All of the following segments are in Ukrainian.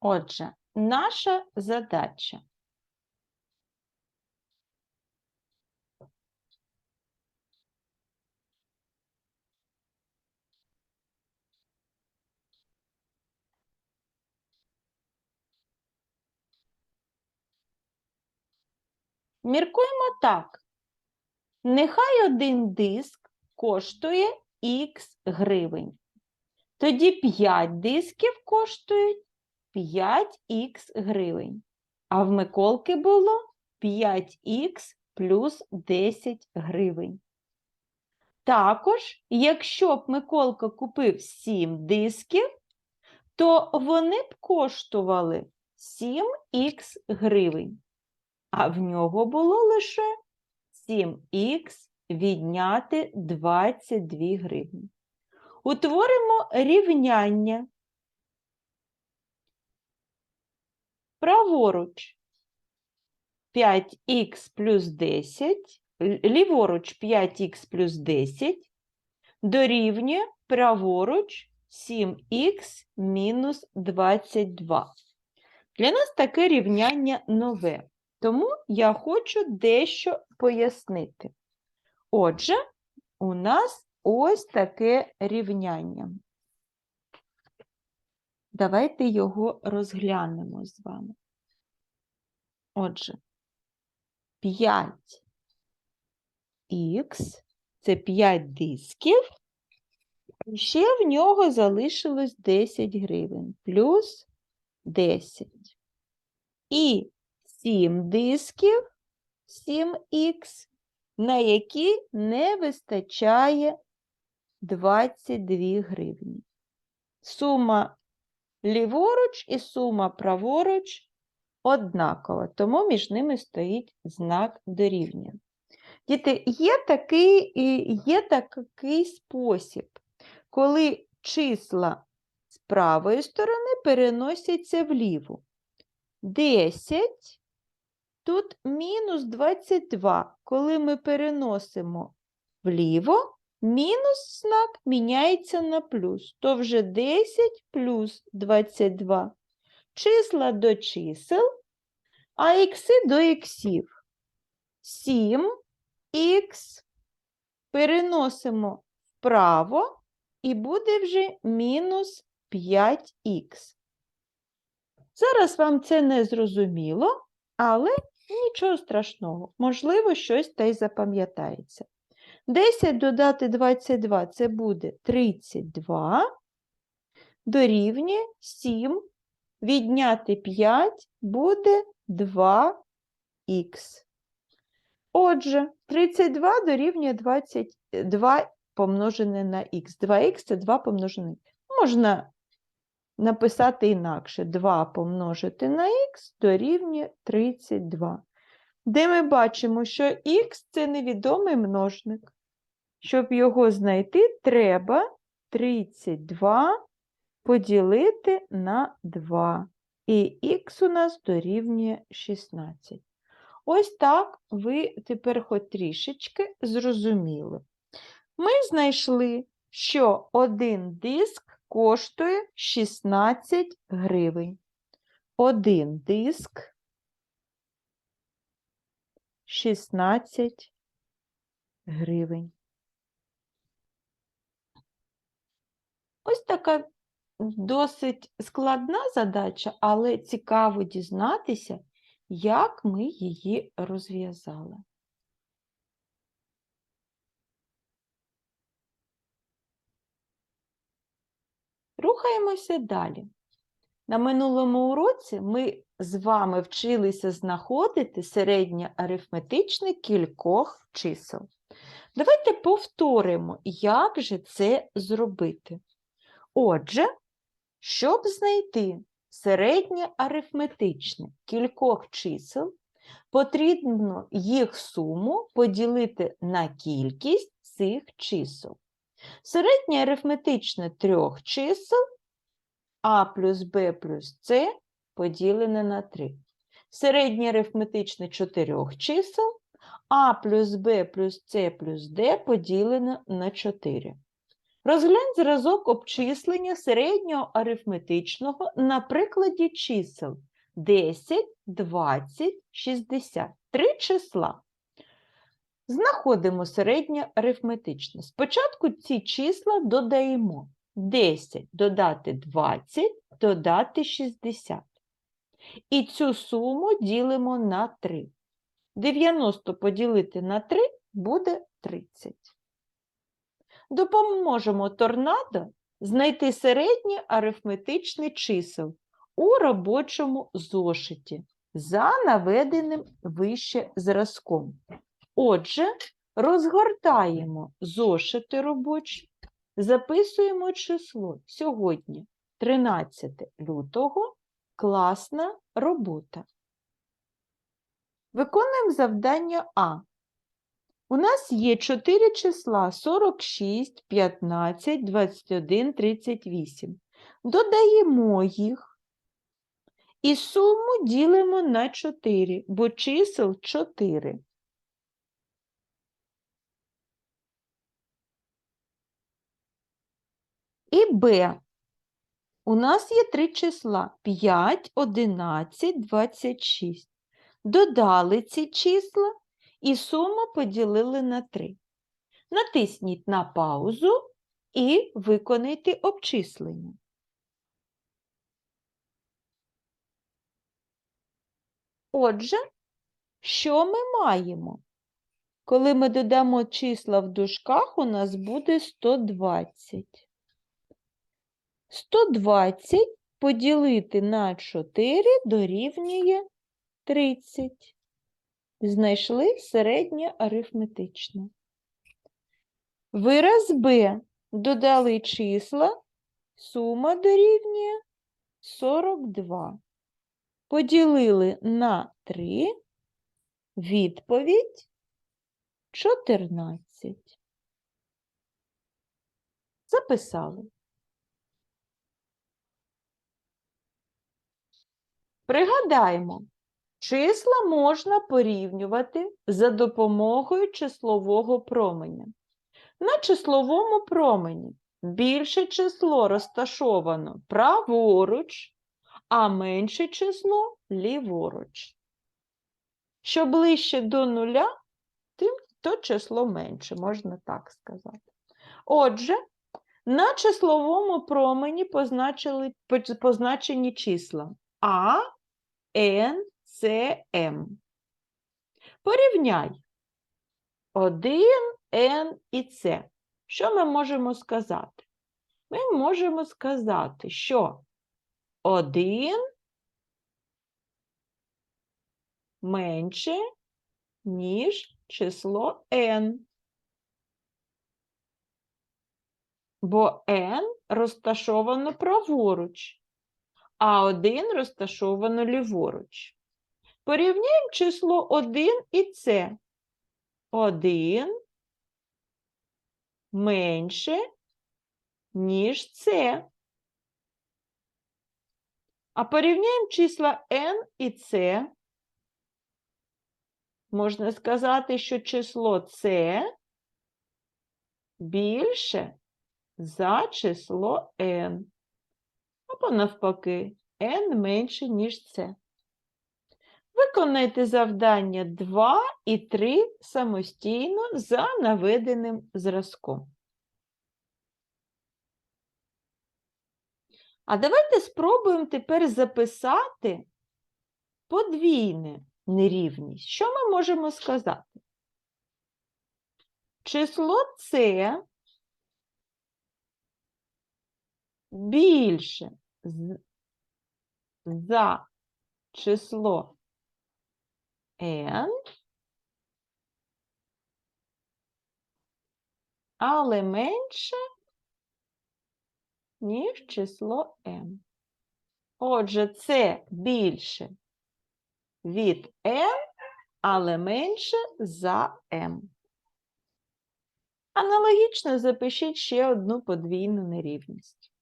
Отже, наша задача. Міркуємо так. Нехай один диск коштує х гривень. Тоді 5 дисків коштують 5х гривень. А в Миколки було 5х плюс 10 гривень. Також, якщо б Миколка купив 7 дисків, то вони б коштували 7х гривень. А в нього було лише 7х відняти 22 гривні. Утворимо рівняння. Праворуч 5х плюс 10, ліворуч 5х плюс 10 дорівнює праворуч 7х мінус 22. Для нас таке рівняння нове, тому я хочу дещо пояснити. Отже, у нас ось таке рівняння. Давайте його розглянемо з вами. Отже, 5х це 5 дисків, і ще в нього залишилось 10 гривень, плюс 10. І 7 дисків 7х, на які не вистачає 22 гривні. Сума ліворуч і сума праворуч однакова, тому між ними стоїть знак дорівнює. Діти, є такий, є такий спосіб, коли числа з правої сторони переносяться вліву. 10, тут мінус 22. Коли ми переносимо вліво, мінус знак міняється на плюс. То вже 10 плюс 22. Числа до чисел, а ікси до іксів. 7 х переносимо вправо і буде вже мінус 5х. Зараз вам це не зрозуміло, але нічого страшного. Можливо, щось та й запам'ятається. 10 додати 22 це буде 32, дорівнює 7, відняти 5 буде 2х. Отже, 32 дорівнює 22 помножене на х. 2х це 2 помножене. Можна написати інакше. 2 помножити на х дорівнює 32. Де ми бачимо, що х це невідомий множник. Щоб його знайти, треба 32 поділити на 2. І х у нас дорівнює 16. Ось так ви тепер хоч трішечки зрозуміли. Ми знайшли, що один диск коштує 16 гривень. Один диск 16 гривень. Ось така досить складна задача, але цікаво дізнатися, як ми її розв'язали. Рухаємося далі. На минулому уроці ми з вами вчилися знаходити середнє арифметичне кількох чисел. Давайте повторимо, як же це зробити. Отже, щоб знайти середнє арифметичне кількох чисел, потрібно їх суму поділити на кількість цих чисел. Середнє арифметичне трьох чисел а плюс Б плюс С поділене на 3. Середнє арифметичне чотирьох чисел а плюс Б плюс С плюс Д поділене на 4. Розглянь зразок обчислення середнього арифметичного на прикладі чисел 10, 20, 60. Три числа. Знаходимо середнє арифметичне. Спочатку ці числа додаємо 10 додати 20, додати 60. І цю суму ділимо на 3. 90 поділити на 3 буде 30. Допоможемо торнадо знайти середнє арифметичне чисел у робочому зошиті за наведеним вище зразком. Отже, розгортаємо зошити робочі, записуємо число сьогодні, 13 лютого, класна робота. Виконуємо завдання А. У нас є 4 числа 46, 15, 21, 38. Додаємо їх і суму ділимо на 4, бо чисел 4. І Б. У нас є три числа 5, 11, 26. Додали ці числа і суму поділили на 3. Натисніть на паузу і виконайте обчислення. Отже, що ми маємо? Коли ми додамо числа в дужках, у нас буде 120. 120 поділити на 4 дорівнює 30. Знайшли середнє арифметичне. Вираз Б. Додали числа, сума дорівнює 42. Поділили на 3, відповідь 14. Записали. Пригадаємо, числа можна порівнювати за допомогою числового променя. На числовому промені більше число розташовано праворуч, а менше число ліворуч. Що ближче до нуля, тим то число менше, можна так сказати. Отже, на числовому промені позначили, позначені числа А, Н, М. Порівняй 1, Н і С. Що ми можемо сказати? Ми можемо сказати, що 1 менше, ніж число n. Бо n розташовано праворуч, а 1 розташовано ліворуч. Порівняємо число 1 і це. 1 менше, ніж це. А порівняємо числа n і c. Можна сказати, що число c більше за число n. Або навпаки, n менше, ніж c. Виконайте завдання 2 і 3 самостійно за наведеним зразком. А давайте спробуємо тепер записати подвійне нерівність. Що ми можемо сказати? Число С більше за число n, але менше, ніж число m. Отже, це більше від n, але менше за m. Аналогічно запишіть ще одну подвійну нерівність.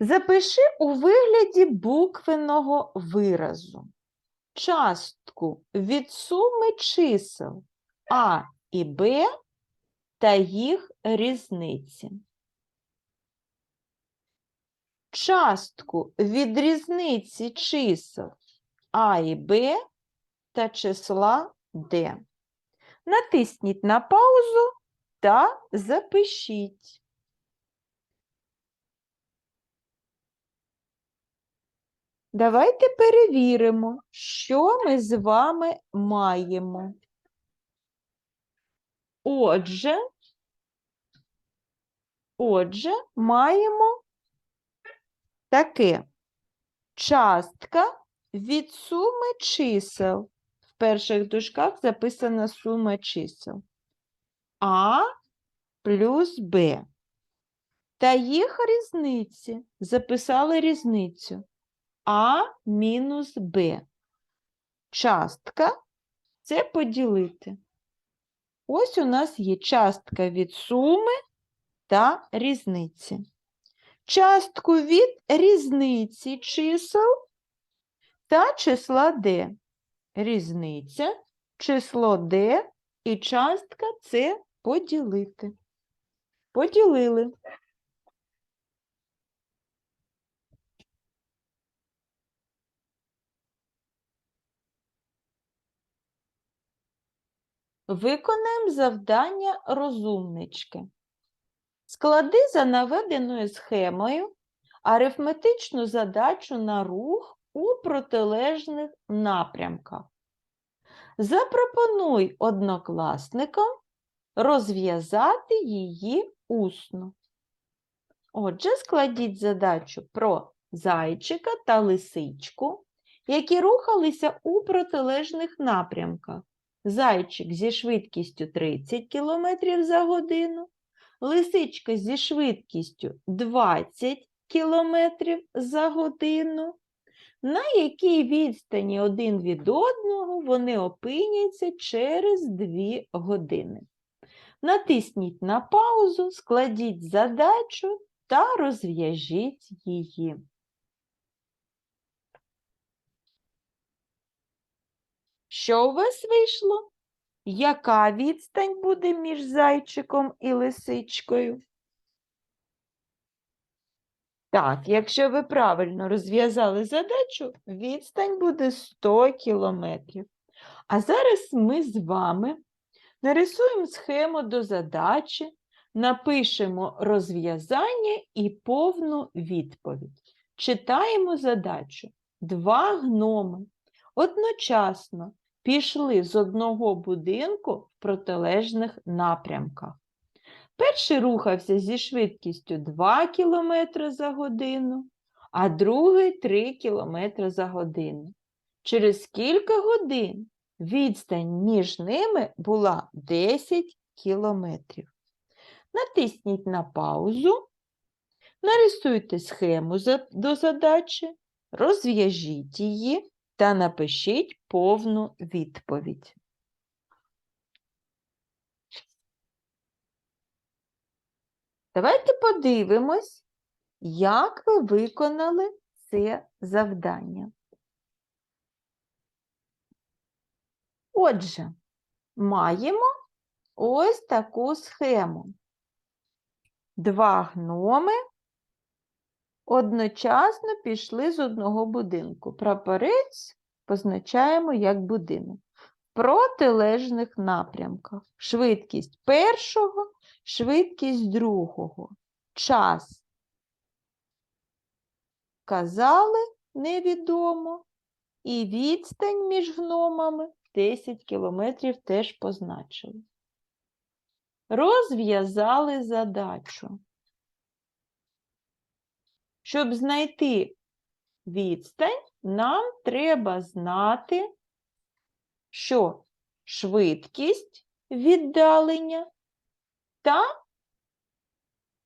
Запиши у вигляді буквеного виразу. частку від суми чисел А і Б та їх різниці. Частку від різниці чисел А і Б та числа Д. Натисніть на паузу та запишіть. Давайте перевіримо, що ми з вами маємо. Отже, отже, маємо таке. Частка від суми чисел. В перших дужках записана сума чисел. А плюс Б. Та їх різниці. Записали різницю. А мінус Б. Частка це поділити. Ось у нас є частка від суми та різниці. Частку від різниці чисел та числа d. Різниця, число d і частка це поділити. Поділили. Виконаємо завдання розумнички. Склади за наведеною схемою арифметичну задачу на рух у протилежних напрямках. Запропонуй однокласникам розв'язати її усно. Отже, складіть задачу про зайчика та лисичку, які рухалися у протилежних напрямках. Зайчик зі швидкістю 30 км за годину, лисичка зі швидкістю 20 км за годину. На якій відстані один від одного вони опиняться через 2 години. Натисніть на паузу, складіть задачу та розв'яжіть її. Що у вас вийшло? Яка відстань буде між зайчиком і лисичкою? Так, якщо ви правильно розв'язали задачу, відстань буде 100 кілометрів. А зараз ми з вами нарисуємо схему до задачі, напишемо розв'язання і повну відповідь. Читаємо задачу. Два гноми одночасно пішли з одного будинку в протилежних напрямках. Перший рухався зі швидкістю 2 км за годину, а другий 3 км за годину. Через кілька годин відстань між ними була 10 кілометрів. Натисніть на паузу, нарисуйте схему до задачі, розв'яжіть її та напишіть повну відповідь. Давайте подивимось, як ви виконали це завдання. Отже, маємо ось таку схему. Два гноми одночасно пішли з одного будинку. Прапорець позначаємо як будинок. В протилежних напрямках. Швидкість першого, швидкість другого. Час. Казали невідомо. І відстань між гномами 10 кілометрів теж позначили. Розв'язали задачу. Щоб знайти відстань, нам треба знати, що швидкість віддалення та,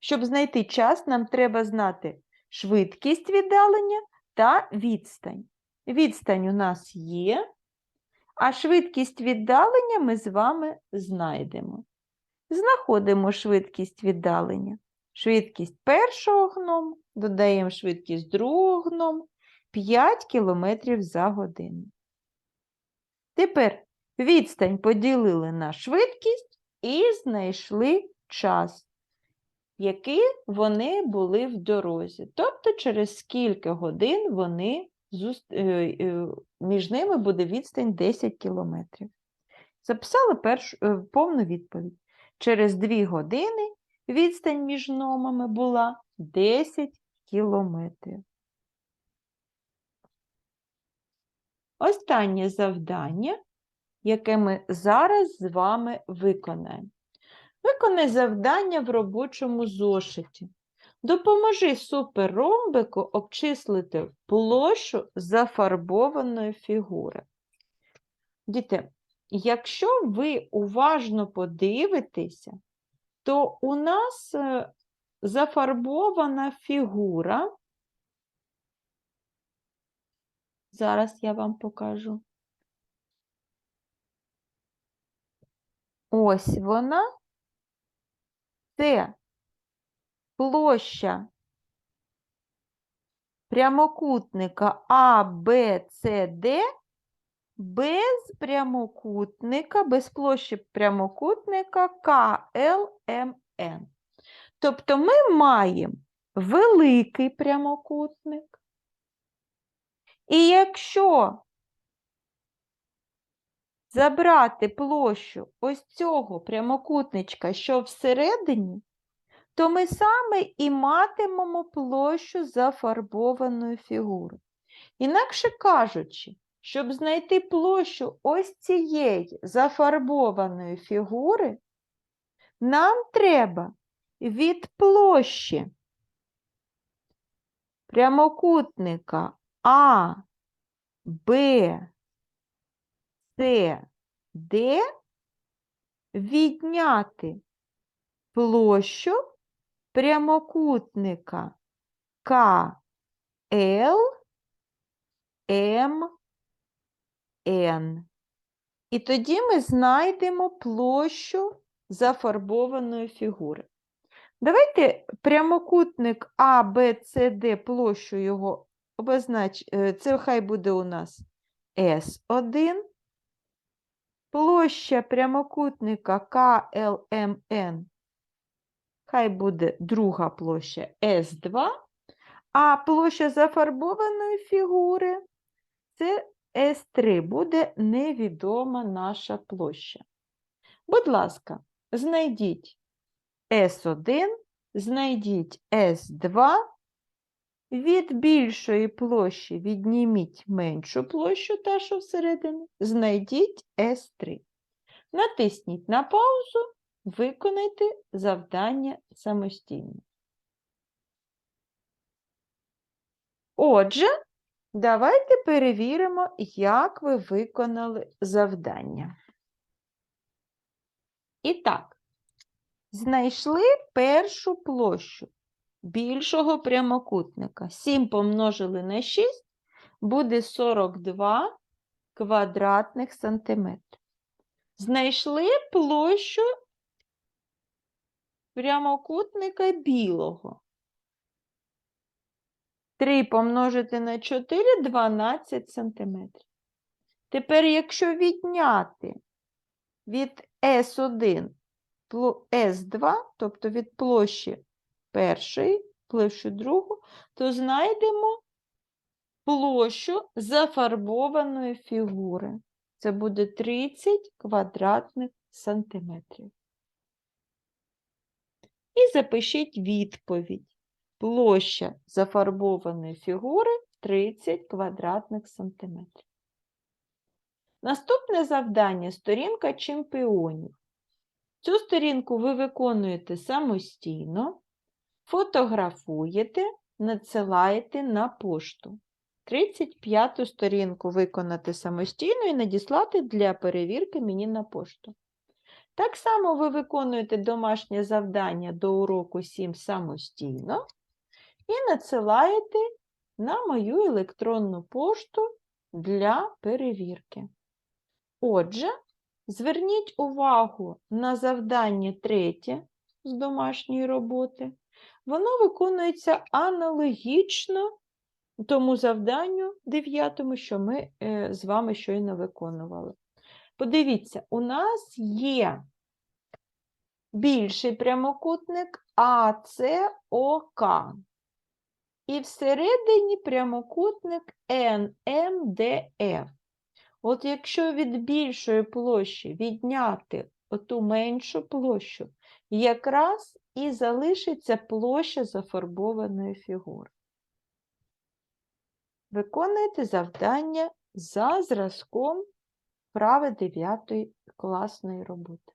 щоб знайти час, нам треба знати швидкість віддалення та відстань. Відстань у нас є, а швидкість віддалення ми з вами знайдемо. Знаходимо швидкість віддалення. Швидкість першого гному, додаємо швидкість другого гному 5 км за годину. Тепер відстань поділили на швидкість і знайшли час, який вони були в дорозі. Тобто через скільки годин вони е, е, між ними буде відстань 10 кілометрів. Записали першу, е, повну відповідь. Через 2 години відстань між номами була 10 кілометрів. Останнє завдання, яке ми зараз з вами виконаємо. Виконай завдання в робочому зошиті. Допоможи суперромбику обчислити площу зафарбованої фігури. Діти, якщо ви уважно подивитеся, то у нас е, зафарбована фігура. Зараз я вам покажу. Ось вона. Це площа прямокутника А, Б, С, Д без прямокутника, без площі прямокутника К, Л, Тобто ми маємо великий прямокутник. І якщо забрати площу ось цього прямокутничка, що всередині, то ми саме і матимемо площу зафарбованої фігури. Інакше кажучи, щоб знайти площу ось цієї зафарбованої фігури, нам треба від площі прямокутника А, Б, С, Д відняти площу прямокутника К, Л, М, Н. І тоді ми знайдемо площу зафарбованої фігури. Давайте прямокутник А, Б, С, Д, площу його обознач... е, Це хай буде у нас С1. Площа прямокутника КЛМН, хай буде друга площа С2, а площа зафарбованої фігури це С3, буде невідома наша площа. Будь ласка, знайдіть С1, знайдіть С2, від більшої площі відніміть меншу площу, та що всередині, знайдіть С3. Натисніть на паузу, виконайте завдання самостійно. Отже, давайте перевіримо, як ви виконали завдання. І так, знайшли першу площу більшого прямокутника. 7 помножили на 6 буде 42 квадратних сантиметрів. Знайшли площу прямокутника білого. 3 помножити на 4 12 сантиметрів. Тепер, якщо відняти від S1 S2, тобто від площі першої, площу другу, то знайдемо площу зафарбованої фігури. Це буде 30 квадратних сантиметрів. І запишіть відповідь. Площа зафарбованої фігури 30 квадратних сантиметрів. Наступне завдання сторінка чемпіонів. Цю сторінку ви виконуєте самостійно, фотографуєте, надсилаєте на пошту. 35-ту сторінку виконати самостійно і надіслати для перевірки мені на пошту. Так само ви виконуєте домашнє завдання до уроку 7 самостійно і надсилаєте на мою електронну пошту для перевірки. Отже, зверніть увагу на завдання третє з домашньої роботи. Воно виконується аналогічно тому завданню дев'ятому, що ми е, з вами щойно виконували. Подивіться, у нас є більший прямокутник АЦОК. І всередині прямокутник НМДФ. От якщо від більшої площі відняти оту меншу площу, якраз і залишиться площа зафарбованої фігури. Виконуйте завдання за зразком вправи 9 класної роботи.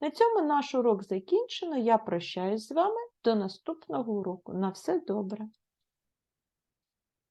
На цьому наш урок закінчено. Я прощаюсь з вами до наступного уроку. На все добре!